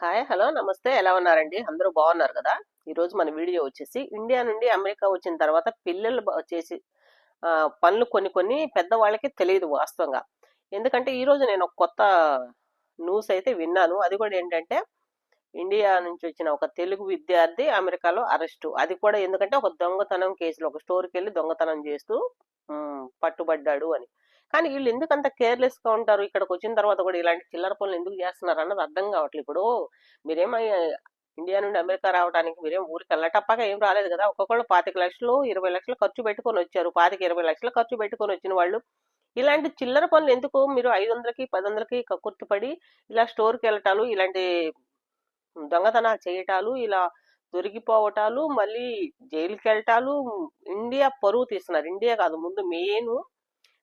Hi hello నమస్తే. ఎలా ఉన్నారండి? అందరూ బాగున్నారు కదా? ఈరోజు మన వీడియో వచ్చేసి ఇండియా నుండి అమెరికా వచ్చిన తర్వాత పిల్లలు చేసి పనులు కొన్ని కొన్ని పెద్దవాళ్ళకి తెలియదు వాస్తవంగా. ఎందుకంటే ఈ రోజు నేను ఒక కొత్త న్యూస్ అయితే విన్నాను. అది కూడా ఏంటంటే ఇండియా నుంచి వచ్చిన ఒక తెలుగు విద్యార్థి అమెరికాలో అరెస్టు. అది కూడా ఎందుకంటే ఒక దొంగతనం కేసులో ఒక స్టోర్కి వెళ్ళి దొంగతనం చేస్తూ పట్టుబడ్డాడు అని. కానీ వీళ్ళు ఎందుకు అంత కేర్లెస్గా ఉంటారు? ఇక్కడికి వచ్చిన తర్వాత కూడా ఇలాంటి చిల్లర పనులు ఎందుకు చేస్తున్నారు అన్నది అర్థం కావట్లేదు. ఇప్పుడు మీరేమై ఇండియా నుండి అమెరికా రావడానికి మీరేం ఊరికి వెళ్ళటప్పగా ఏం రాలేదు కదా? ఒక్కొక్కళ్ళు పాతిక లక్షలు ఇరవై లక్షలు ఖర్చు పెట్టుకొని వచ్చారు. పాతిక ఇరవై లక్షలు ఖర్చు పెట్టుకొని వచ్చిన వాళ్ళు. ఇలాంటి చిల్లర పనులు ఎందుకు మీరు ఐదు వందలకి పది వందలకి కక్కుర్తిపడి ఇలా స్టోర్కి వెళ్ళటాలు ఇలాంటి దొంగతనాలు చేయటాలు ఇలా దొరికిపోవటాలు మళ్ళీ జైలుకి వెళ్ళటాలు ఇండియా పరువు తీస్తున్నారు. ఇండియా కాదు ముందు మెయిన్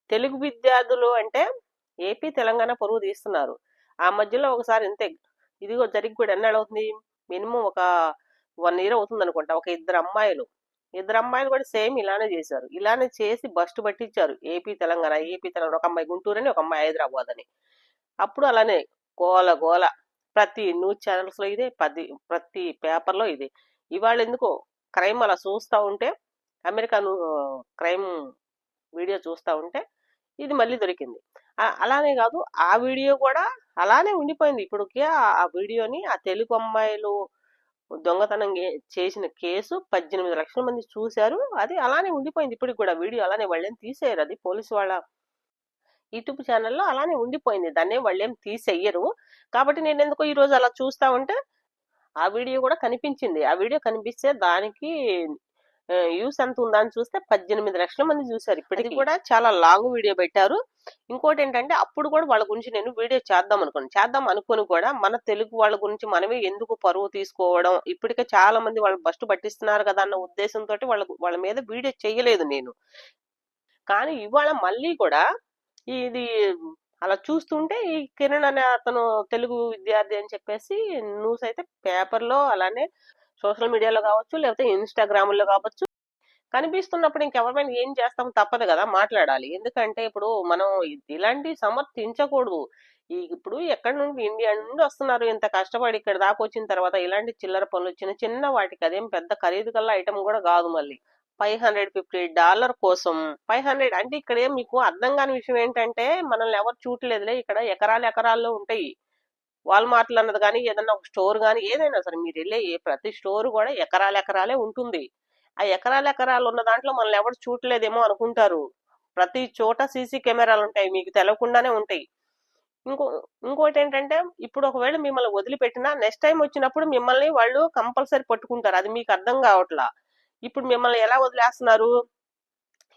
తెలుగు విద్యార్థులు అంటే ఏపీ తెలంగాణ పరువు తీస్తున్నారు. ఆ మధ్యలో ఒకసారి ఇంతే ఇదిగో జరిగి కూడా ఎన్నాళ్ళు అవుతుంది? మినిమం ఒక వన్ ఇయర్ అవుతుంది అనుకుంటా ఒక ఇద్దరు అమ్మాయిలు. ఇద్దరు అమ్మాయిలు కూడా సేమ్ ఇలానే చేశారు. ఇలానే చేసి బస్టు పట్టించారు. ఏపీ తెలంగాణ ఏపీ తెలంగాణ ఒక అమ్మాయి గుంటూరు అని ఒక అమ్మాయి హైదరాబాద్ అని. అప్పుడు అలానే గోల గోల. ప్రతి న్యూస్ ఛానల్స్లో ఇదే ప్రతి ప్రతి పేపర్లో ఇదే. ఇవాళ ఎందుకో క్రైమ్ అలా చూస్తూ ఉంటే అమెరికా క్రైమ్ వీడియో చూస్తూ ఉంటే ఇది మళ్ళీ దొరికింది. అలానే కాదు ఆ వీడియో కూడా అలానే ఉండిపోయింది. ఇప్పటికే ఆ వీడియోని ఆ తెలుగు అమ్మాయిలు దొంగతనం చేసిన కేసు పద్దెనిమిది లక్షల మంది చూశారు. అది అలానే ఉండిపోయింది ఇప్పటికి కూడా. వీడియో అలానే వాళ్ళేం తీసేయరు. అది పోలీసు వాళ్ళ యూట్యూబ్ ఛానల్లో అలానే ఉండిపోయింది. దాన్నే వాళ్ళేం తీసేయరు. కాబట్టి నేను ఎందుకో ఈరోజు అలా చూస్తా ఉంటే ఆ వీడియో కూడా కనిపించింది. ఆ వీడియో కనిపిస్తే దానికి యూస్ ఎంత ఉందని చూస్తే పద్దెనిమిది లక్షల మంది చూశారు. ఇప్పటికి కూడా చాలా లాంగ్ వీడియో పెట్టారు. ఇంకోటి ఏంటంటే అప్పుడు కూడా వాళ్ళ గురించి నేను వీడియో చేద్దాం అనుకున్నాను. చేద్దాం అనుకుని కూడా మన తెలుగు వాళ్ళ గురించి మనమే ఎందుకు పరువు తీసుకోవడం ఇప్పటికే చాలా మంది వాళ్ళు బస్ట్ పట్టిస్తున్నారు కదా అన్న ఉద్దేశంతో వాళ్ళ వాళ్ళ మీద వీడియో చేయలేదు నేను. కానీ ఇవాళ మళ్ళీ కూడా ఇది అలా చూస్తుంటే ఈ కిరణ్ అనే అతను తెలుగు విద్యార్థి అని చెప్పేసి న్యూస్ అయితే పేపర్లో అలానే సోషల్ మీడియాలో కావచ్చు లేకపోతే ఇన్స్టాగ్రామ్లో కావచ్చు. కనిపిస్తున్నప్పుడు ఇంకెవరిపైన ఏం చేస్తాం తప్పదు కదా మాట్లాడాలి. ఎందుకంటే ఇప్పుడు మనం ఇలాంటి సమర్థించకూడదు. ఈ ఇప్పుడు ఎక్కడి నుండి ఇండియా నుండి వస్తున్నారు ఇంత కష్టపడి ఇక్కడ దాకా వచ్చిన తర్వాత ఇలాంటి చిల్లర పనులు చిన్న చిన్న వాటికి అదేం పెద్ద ఖరీదు గల ఐటమ్ కూడా కాదు మళ్ళీ. ఫైవ్ హండ్రెడ్ ఫిఫ్టీ డాలర్ కోసం. ఫైవ్ హండ్రెడ్ అంటే ఇక్కడ మీకు అర్థం కాని విషయం ఏంటంటే మనల్ని ఎవరు చూడలేదులే ఇక్కడ ఎకరాలు ఎకరాల్లో ఉంటాయి. వాల్మార్ట్లు అన్నది కానీ ఏదైనా ఒక స్టోర్ కానీ ఏదైనా సరే మీరు వెళ్ళే ఏ ప్రతి స్టోర్ కూడా ఎకరాల ఎకరాలే ఉంటుంది. ఆ ఎకరాల ఎకరాలు ఉన్న దాంట్లో మనల్ని ఎవరు చూడలేదేమో అనుకుంటారు. ప్రతి చోట సీసీ కెమెరాలు ఉంటాయి మీకు తెలవకుండానే ఉంటాయి. ఇంకో ఇంకోటి ఏంటంటే ఇప్పుడు ఒకవేళ మిమ్మల్ని వదిలిపెట్టినా నెక్స్ట్ టైం వచ్చినప్పుడు మిమ్మల్ని వాళ్ళు కంపల్సరీ పట్టుకుంటారు. అది మీకు అర్థం కావట్లా. ఇప్పుడు మిమ్మల్ని ఎలా వదిలేస్తున్నారు?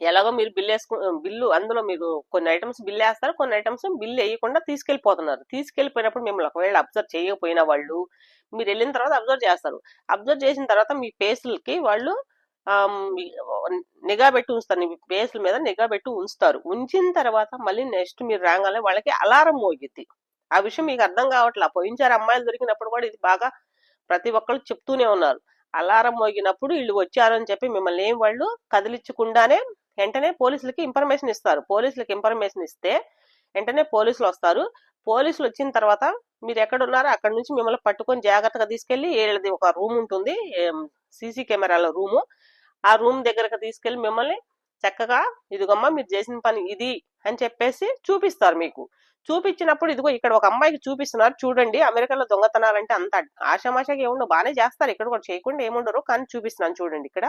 ఎలాగో మీరు బిల్ వేసుకు బిల్లు అందులో మీరు కొన్ని ఐటమ్స్ బిల్ వేస్తారు కొన్ని ఐటమ్స్ బిల్ వేయకుండా తీసుకెళ్ళిపోతున్నారు. తీసుకెళ్ళిపోయినప్పుడు మిమ్మల్ని ఒకవేళ అబ్జర్వ్ చేయకపోయినా వాళ్ళు మీరు వెళ్ళిన తర్వాత అబ్జర్వ్ చేస్తారు. అబ్జర్వ్ చేసిన తర్వాత మీ పేసులకి వాళ్ళు నిఘా పెట్టి ఉంచుతారు. మీ పేసుల మీద నిఘా పెట్టి ఉంచుతారు. ఉంచిన తర్వాత మళ్ళీ నెక్స్ట్ మీరు రాగానే వాళ్ళకి అలారం మోగిద్ది. ఆ విషయం మీకు అర్థం కావట్లే? పోయించారు అమ్మాయిలు దొరికినప్పుడు కూడా ఇది బాగా ప్రతి ఒక్కళ్ళు చెప్తూనే ఉన్నారు. అలారం మోగినప్పుడు వీళ్ళు వచ్చారని చెప్పి మిమ్మల్ని ఏం వాళ్ళు కదిలించకుండానే వెంటనే పోలీసులకి ఇన్ఫర్మేషన్ ఇస్తారు. పోలీసులకి ఇన్ఫర్మేషన్ ఇస్తే వెంటనే పోలీసులు వస్తారు. పోలీసులు వచ్చిన తర్వాత మీరు ఎక్కడ ఉన్నారో అక్కడ నుంచి మిమ్మల్ని పట్టుకొని జాగ్రత్తగా తీసుకెళ్ళి ఏళ్ళది ఒక రూమ్ ఉంటుంది. సీసీ కెమెరాల రూము. ఆ రూమ్ దగ్గరకు తీసుకెళ్ళి మిమ్మల్ని చక్కగా ఇదిగమ్మా మీరు చేసిన పని ఇది అని చెప్పేసి చూపిస్తారు మీకు. చూపించినప్పుడు ఇదిగో ఇక్కడ ఒక అమ్మాయికి చూపిస్తున్నారు. చూడండి అమెరికాలో దొంగతనాలంటే అంత ఆషామాషాగా ఏముండవు. బాగానే చేస్తారు. ఇక్కడ కూడా చేయకుండా ఏముండరు. కానీ చూపిస్తున్నాను చూడండి ఇక్కడ.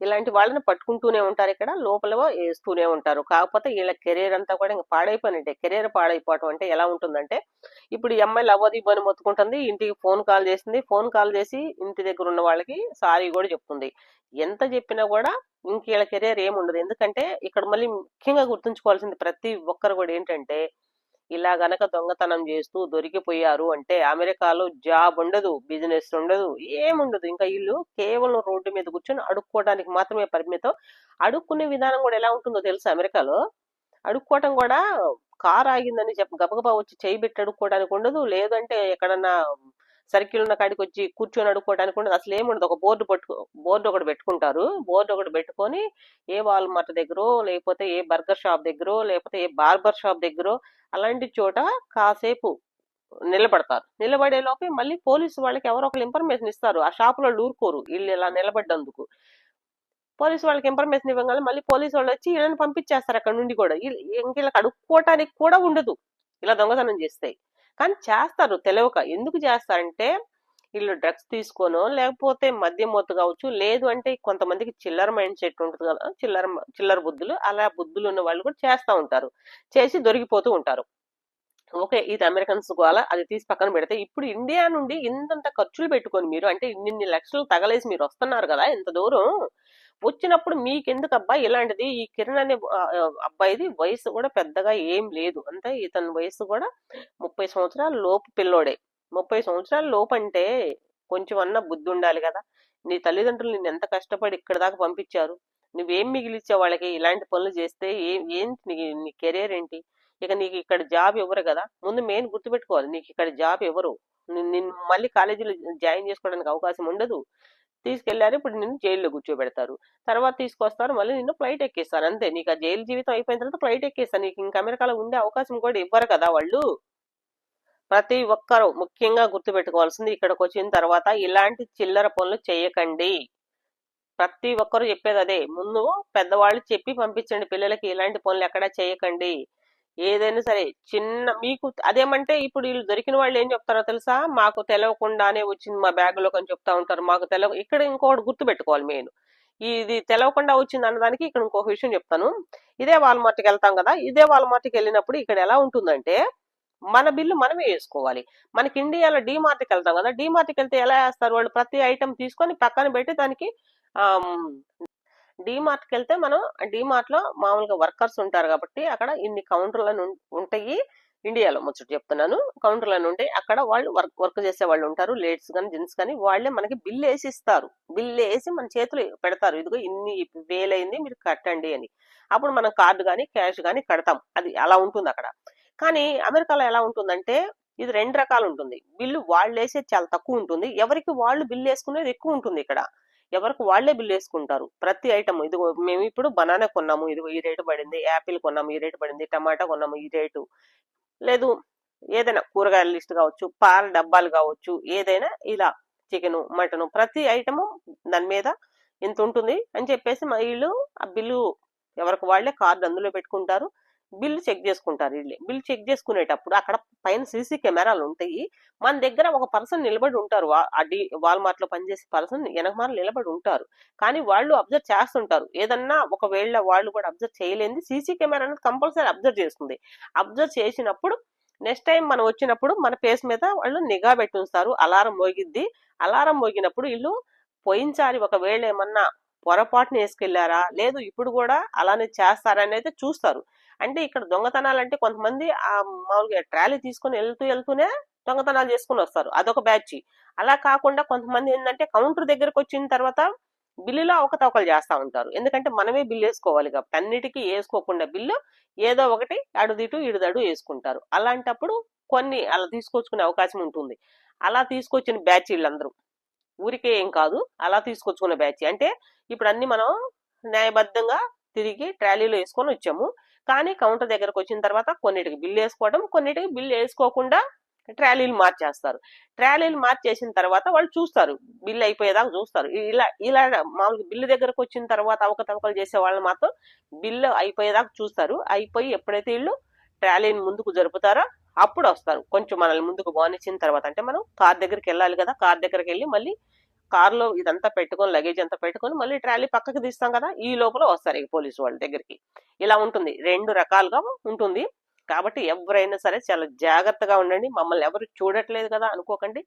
ఇలాంటి వాళ్ళని పట్టుకుంటూనే ఉంటారు ఇక్కడ. లోపల వేస్తూనే ఉంటారు. కాకపోతే వీళ్ళ కెరీర్ అంతా కూడా ఇంకా పాడైపోయినట్టే. కెరీర్ పాడైపోవటం అంటే ఎలా ఉంటుందంటే ఇప్పుడు ఈ అమ్మాయి లవ్వది ఇవ్వని మొత్తుకుంటుంది. ఇంటికి ఫోన్ కాల్ చేసింది. ఫోన్ కాల్ చేసి ఇంటి దగ్గర ఉన్న వాళ్ళకి సారీ కూడా చెప్తుంది. ఎంత చెప్పినా కూడా ఇంక వీళ్ళ కెరీర్ ఏముండదు. ఎందుకంటే ఇక్కడ మళ్ళీ ముఖ్యంగా గుర్తుంచుకోవాల్సింది ప్రతి ఒక్కరు కూడా ఏంటంటే ఇలా గనక దొంగతనం చేస్తూ దొరికిపోయారు అంటే అమెరికాలో జాబ్ ఉండదు బిజినెస్ ఉండదు ఏముండదు. ఇంకా వీళ్ళు కేవలం రోడ్డు మీద కూర్చొని అడుక్కోవడానికి మాత్రమే పరిమితం. అడుక్కునే విధానం కూడా ఎలా ఉంటుందో తెలుసు అమెరికాలో? అడుక్కోవటం కూడా కార్ ఆగిందని చెప్ప గబగబా వచ్చి చేయి పెట్టి అడుక్కోవడానికి ఉండదు. లేదంటే ఎక్కడన్నా సర్కిల్ ఉన్న కాడికి వచ్చి కూర్చొని అడుక్కోవడానికి ఉండదు. అసలు ఏముండదు. ఒక బోర్డు పట్టుకో బోర్డు ఒకటి పెట్టుకుంటారు. బోర్డు ఒకటి పెట్టుకొని ఏ వాల్మార్ట్ దగ్గర లేకపోతే ఏ బర్గర్ షాప్ దగ్గర లేకపోతే ఏ బార్బర్ షాప్ దగ్గర అలాంటి చోట కాసేపు నిలబడతారు. నిలబడే లోపే మళ్ళీ పోలీసు వాళ్ళకి ఎవరో ఒకరు ఇన్ఫర్మేషన్ ఇస్తారు. ఆ షాపులో ఊరుకోరు వీళ్ళు ఇలా నిలబడ్డందుకు. పోలీసు వాళ్ళకి ఇన్ఫర్మేషన్ ఇవ్వగానే మళ్ళీ పోలీసు వాళ్ళు వచ్చి వీళ్ళని పంపించేస్తారు అక్కడ నుండి కూడా. ఇంక వీళ్ళకి అడుక్కోవటానికి కూడా ఉండదు. ఇలా దొంగతనం చేస్తాయి కానీ చేస్తారు. తెలియక ఎందుకు చేస్తారంటే వీళ్ళు డ్రగ్స్ తీసుకోను లేకపోతే మద్యం మొత్తు కావచ్చు లేదు అంటే కొంతమందికి చిల్లర మైండ్ సెట్ ఉంటుంది కదా చిల్లర చిల్లర బుద్ధులు అలా బుద్ధులు ఉన్న వాళ్ళు కూడా చేస్తూ ఉంటారు. చేసి దొరికిపోతూ ఉంటారు. ఓకే ఇది అమెరికన్స్ గోల అది తీసి పక్కన పెడితే ఇప్పుడు ఇండియా నుండి ఇంతంత ఖర్చులు పెట్టుకొని మీరు అంటే ఇన్ని లక్షలు తగలేసి మీరు వస్తున్నారు కదా ఇంత దూరం వచ్చినప్పుడు మీకెందుకు అబ్బాయి ఇలాంటిది ఈ కిరణ్ అనే అబ్బాయిది వయసు కూడా పెద్దగా ఏం లేదు. అంటే ఇతని వయసు కూడా ముప్పై సంవత్సరాల లోపు పిల్లోడే. ముప్పై సంవత్సరాల లోపు అంటే కొంచెం అన్న బుద్ధి ఉండాలి కదా. నీ తల్లిదండ్రులు నిన్ను ఎంత కష్టపడి ఇక్కడ దాకా పంపించారు? నువ్వేం మిగిలిచ్చే వాళ్ళకి? ఇలాంటి పనులు చేస్తే ఏం ఏంటి నీ నీ కెరీర్ ఏంటి? ఇక నీకు ఇక్కడ జాబ్ ఇవ్వరు కదా. ముందు మెయిన్ గుర్తుపెట్టుకోవాలి. నీకు ఇక్కడ జాబ్ ఇవ్వరు. నిన్ను నిన్ను మళ్ళీ కాలేజీలో జాయిన్ చేసుకోవడానికి అవకాశం ఉండదు. తీసుకెళ్ళారు. ఇప్పుడు నిన్ను జైల్లో కూర్చోబెడతారు. తర్వాత తీసుకొస్తారు. మళ్ళీ నిన్ను ఫ్లైట్ ఎక్కిస్తారు. అంతే. నీకు ఆ జైలు జీవితం అయిపోయిన తర్వాత ఫ్లైట్ ఎక్కిస్తారు. నీకు ఇంకా అమెరికాలో ఉండే అవకాశం కూడా ఇవ్వరు కదా వాళ్ళు. ప్రతి ఒక్కరు ముఖ్యంగా గుర్తుపెట్టుకోవాల్సింది ఇక్కడికి వచ్చిన తర్వాత ఇలాంటి చిల్లర పనులు చేయకండి. ప్రతి ఒక్కరు చెప్పేది అదే. ముందు పెద్దవాళ్ళు చెప్పి పంపించండి. పిల్లలకి ఇలాంటి పనులు ఎక్కడా చేయకండి. ఏదైనా సరే చిన్న మీకు అదేమంటే ఇప్పుడు వీళ్ళు దొరికిన వాళ్ళు ఏం చెప్తారో తెలుసా? మాకు తెలవకుండానే వచ్చింది మా బ్యాగ్లో అని చెప్తా ఉంటారు. మాకు తెలవ ఇక్కడ ఇంకొకటి గుర్తు పెట్టుకోవాలి మెయిన్. ఇది తెలవకుండా వచ్చింది అన్నదానికి ఇక్కడ ఇంకొక విషయం చెప్తాను. ఇదే వాల్మార్ట్కి వెళ్తాం కదా ఇదే వాల్మార్ట్కి వెళ్ళినప్పుడు ఇక్కడ ఎలా ఉంటుందంటే మన బిల్లు మనమే వేసుకోవాలి. మనకి ఇండియాలో డీమార్ట్కి వెళ్తాం కదా డీమార్ట్కి వెళ్తే ఎలా వేస్తారు? వాళ్ళు ప్రతి ఐటెం తీసుకొని పక్కన పెట్టి దానికి డీమార్ట్కి వెళ్తే మనం డీమార్ట్లో మామూలుగా వర్కర్స్ ఉంటారు కాబట్టి అక్కడ ఇన్ని కౌంటర్లను ఉంటాయి ఇండియాలో ముచ్చట చెప్తున్నాను. కౌంటర్లను ఉంటాయి. అక్కడ వాళ్ళు వర్క్ వర్క్ చేసే వాళ్ళు ఉంటారు. లేడీస్ కానీ జెంట్స్ కానీ వాళ్ళే మనకి బిల్ వేసి ఇస్తారు బిల్ వేసి మన చేతులు పెడతారు. ఇదిగో ఇన్ని వేలైంది మీరు కట్టండి అని. అప్పుడు మనం కార్డు కానీ క్యాష్ కానీ కడతాం. అది అలా ఉంటుంది అక్కడ. కానీ అమెరికాలో ఎలా ఉంటుందంటే ఇది రెండు రకాలు ఉంటుంది. బిల్లు వాళ్ళు వేసేది చాలా తక్కువ ఉంటుంది. ఎవరికి వాళ్ళు బిల్ వేసుకునేది ఎక్కువ ఉంటుంది ఇక్కడ. ఎవరికి వాళ్ళే బిల్ వేసుకుంటారు. ప్రతి ఐటమ్ ఇది మేము ఇప్పుడు బనానా కొన్నాము ఇది ఈ రేటు పడింది యాపిల్ కొన్నాము ఈ రేటు పడింది టమాటా కొన్నాము ఈ రేటు. లేదు ఏదైనా కూరగాయల లిస్ట్ కావచ్చు పాల డబ్బాలు కావచ్చు ఏదైనా ఇలా చికెన్ మటన్ ప్రతి ఐటము దాని మీద ఇంత ఉంటుంది అని చెప్పేసి మా వీళ్ళు ఆ బిల్లు ఎవరికి వాళ్ళే కార్డు అందులో పెట్టుకుంటారు. బిల్లు చెక్ చేసుకుంటారు వీళ్ళే. బిల్ చెక్ చేసుకునేటప్పుడు అక్కడ పైన సీసీ కెమెరాలు ఉంటాయి. మన దగ్గర ఒక పర్సన్ నిలబడి ఉంటారు. అడి వాల్మార్ట్లో పనిచేసే పర్సన్ వెనకమాల నిలబడి ఉంటారు. కానీ వాళ్ళు అబ్జర్వ్ చేస్తుంటారు. ఏదన్నా ఒకవేళ వాళ్ళు కూడా అబ్జర్వ్ చేయలేని సీసీ కెమెరా అనేది కంపల్సరీ అబ్జర్వ్ చేస్తుంది. అబ్జర్వ్ చేసినప్పుడు నెక్స్ట్ టైం మనం వచ్చినప్పుడు మన ఫేస్ మీద వాళ్ళు నిఘా పెట్టి అలారం మోగిద్ది. అలారం మోగినప్పుడు వీళ్ళు పోయించాలి ఒకవేళ ఏమన్నా పొరపాటున వేసుకెళ్ళారా? లేదు ఇప్పుడు కూడా అలానే చేస్తారని అయితే చూస్తారు. అంటే ఇక్కడ దొంగతనాలు అంటే కొంతమంది ఆ మామూలుగా ట్రాలీ తీసుకుని వెళ్తూ వెళ్తూనే దొంగతనాలు చేసుకుని వస్తారు. అదొక బ్యాచ్. అలా కాకుండా కొంతమంది ఏంటంటే కౌంటర్ దగ్గరకు వచ్చిన తర్వాత బిల్లులో అవకతవకలు చేస్తూ ఉంటారు. ఎందుకంటే మనమే బిల్లు వేసుకోవాలి కాబట్టి అన్నిటికీ వేసుకోకుండా బిల్లు ఏదో ఒకటి అడుదిటు ఇడుదడు వేసుకుంటారు. అలాంటప్పుడు కొన్ని అలా తీసుకొచ్చుకునే అవకాశం ఉంటుంది. అలా తీసుకొచ్చిన బ్యాచ్ వీళ్ళందరూ. ఊరికే ఏం కాదు. అలా తీసుకొచ్చుకున్న బ్యాచ్. అంటే ఇప్పుడు అన్ని మనం న్యాయబద్ధంగా తిరిగి ట్రాలీలో వేసుకొని వచ్చాము. కానీ కౌంటర్ దగ్గరకు వచ్చిన తర్వాత కొన్నిటికి బిల్లు వేసుకోవడం కొన్నిటికి బిల్లు వేసుకోకుండా ట్రాలీలు మార్చేస్తారు. ట్రాలీలు మార్చేసిన తర్వాత వాళ్ళు చూస్తారు. బిల్లు అయిపోయేదాకా చూస్తారు. ఇలా ఇలా మామూలుగా బిల్లు దగ్గరకు వచ్చిన తర్వాత అవకతవకలు చేసే వాళ్ళు మాత్రం బిల్లు అయిపోయేదాకా చూస్తారు. అయిపోయి ఎప్పుడైతే వీళ్ళు ట్రాలీని ముందుకు జరుపుతారో అప్పుడు వస్తారు. కొంచెం మనల్ని ముందుకు బానిచ్చిన తర్వాత. అంటే మనం కార్ దగ్గరికి వెళ్ళాలి కదా కార్ దగ్గరికి వెళ్ళి మళ్ళీ కార్లో ఇదంతా పెట్టుకొని లగేజ్ అంతా పెట్టుకొని మళ్ళీ ట్రాలీ పక్కకి తీస్తాం కదా ఈ లోపల వస్తారు ఈ పోలీసు వాళ్ళ దగ్గరికి. ఇలా ఉంటుంది. రెండు రకాలుగా ఉంటుంది. కాబట్టి ఎవరైనా సరే చాలా జాగ్రత్తగా ఉండండి. మమ్మల్ని ఎవరు చూడట్లేదు కదా అనుకోకండి.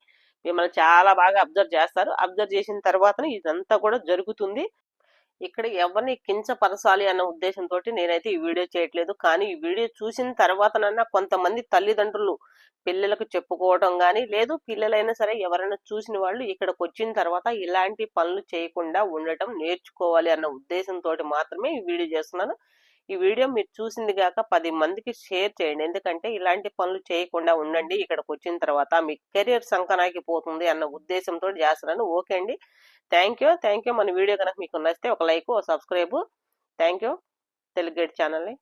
మిమ్మల్ని చాలా బాగా అబ్జర్వ్ చేస్తారు. అబ్జర్వ్ చేసిన తర్వాతనే ఇదంతా కూడా జరుగుతుంది. ఇక్కడ ఎవరిని కించపరచాలి అన్న ఉద్దేశంతో నేనైతే ఈ వీడియో చేయట్లేదు. కానీ ఈ వీడియో చూసిన తర్వాతనన్నా కొంతమంది తల్లిదండ్రులు పిల్లలకు చెప్పుకోవడం కానీ లేదు పిల్లలైనా సరే ఎవరైనా చూసిన వాళ్ళు ఇక్కడికి వచ్చిన తర్వాత ఇలాంటి పనులు చేయకుండా ఉండటం నేర్చుకోవాలి అన్న ఉద్దేశంతో మాత్రమే ఈ వీడియో చేస్తున్నాను. ఈ వీడియో మీరు చూసింది కాక పది మందికి షేర్ చేయండి. ఎందుకంటే ఇలాంటి పనులు చేయకుండా ఉండండి ఇక్కడికి వచ్చిన తర్వాత మీ కెరియర్ సంకనాకి పోతుంది అన్న ఉద్దేశంతో చేస్తున్నాను. ఓకే అండి. Thank you. Thank you. మన వీడియో కనుక మీకు నచ్చితే ఒక లైక్ ఒక subscribe. Thank you. Telugu gate ఛానల్ని.